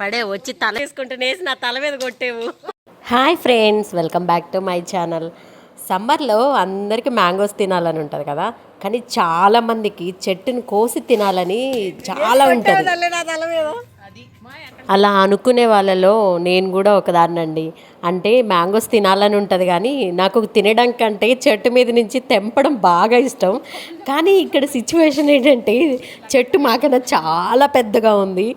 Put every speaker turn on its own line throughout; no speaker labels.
పడే వచ్చి తల వేసుకుంటూనేసి నా తల మీద కొట్టేవు.
Hi friends welcome back to my channel. సమ్మర్లో అందరికీ మ్యాంగోస్ తినాలని ఉంటుంది కదా? కానీ చాలా మందికి చెట్టుని కోసి తినాలని చాలా ఉంటుంది.
నా తల మీద.
అలా అనుకునే వాళ్ళలో నేను కూడా ఒకదాన్నండి. అంటే మ్యాంగోస్ తినాలని ఉంటుంది కానీ నాకు తినడం కంటే చెట్టు మీద నుంచి తెంపడం బాగా ఇష్టం. కానీ ఇక్కడ సిచ్యువేషన్ ఏంటంటే చెట్టు మాకన్నా చాలా పెద్దగా ఉంది.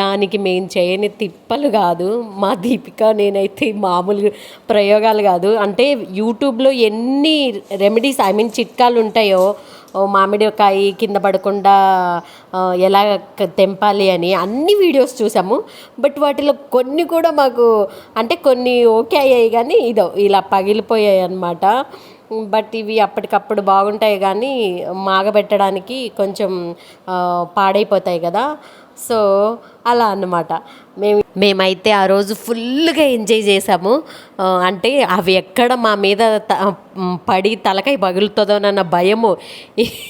దానికి మేము చేయని తిప్పలు కాదు. మా దీపిక నేనైతే మామూలు ప్రయోగాలు కాదు. అంటే యూట్యూబ్లో ఎన్ని రెమెడీస్ ఐ మీన్ చిట్కాలు ఉంటాయో ఓ మామిడికాయ కింద పడకుండా ఎలా తెంపాలి అని అన్ని వీడియోస్ చేసాము. బట్ వాటిలో కొన్ని కూడా మాకు అంటే కొన్ని ఓకే అయ్యాయి కానీ ఇదో ఇలా పగిలిపోయాయి అన్నమాట. బట్ ఇవి అప్పటికప్పుడు బాగుంటాయి కానీ మాగబెట్టడానికి కొంచెం పాడైపోతాయి కదా. సో అలా అన్నమాట. మేము మేమైతే ఆ రోజు ఫుల్గా ఎంజాయ్ చేసాము. అంటే అవి ఎక్కడ మా మీద త- పడి తలకాయ పగులుతుందోనన్న భయము.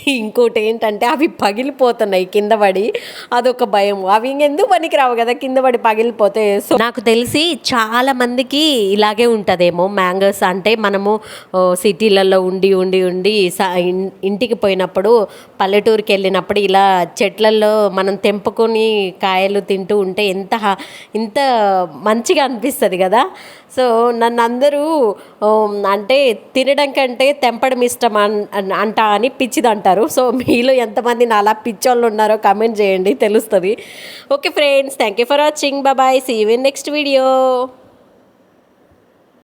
ఇంకోటి ఏంటంటే అవి పగిలిపోతున్నాయి కింద పడి. అదొక భయం. అవి ఇంకెందుకు పనికి రావు కదా కింద పడి పగిలిపోతే. సో నాకు తెలిసి చాలా మందికి ఇలాగే ఉంటుందేమో మ్యాంగోస్. అంటే మనము సిటీలలో ఉండి ఉండి ఉండి ఇంటికి పోయినప్పుడు పల్లెటూరుకి వెళ్ళినప్పుడు ఇలా చెట్లలో మనం తెంపుకొని కాయలు తింటూ ఉంటే ఎంత ఇంత మంచిగా అనిపిస్తుంది కదా. సో నన్ను అందరూ అంటే తినడం కంటే తెంపడం ఇష్టం అన్ అంట అని పిచ్చిది అంటారు సో మీలో ఎంతమంది నాలా పిచ్చోళ్ళు ఉన్నారో కమెంట్ చేయండి తెలుస్తుంది. Okay friends thank you for watching. బాబాయ్ see you in next video.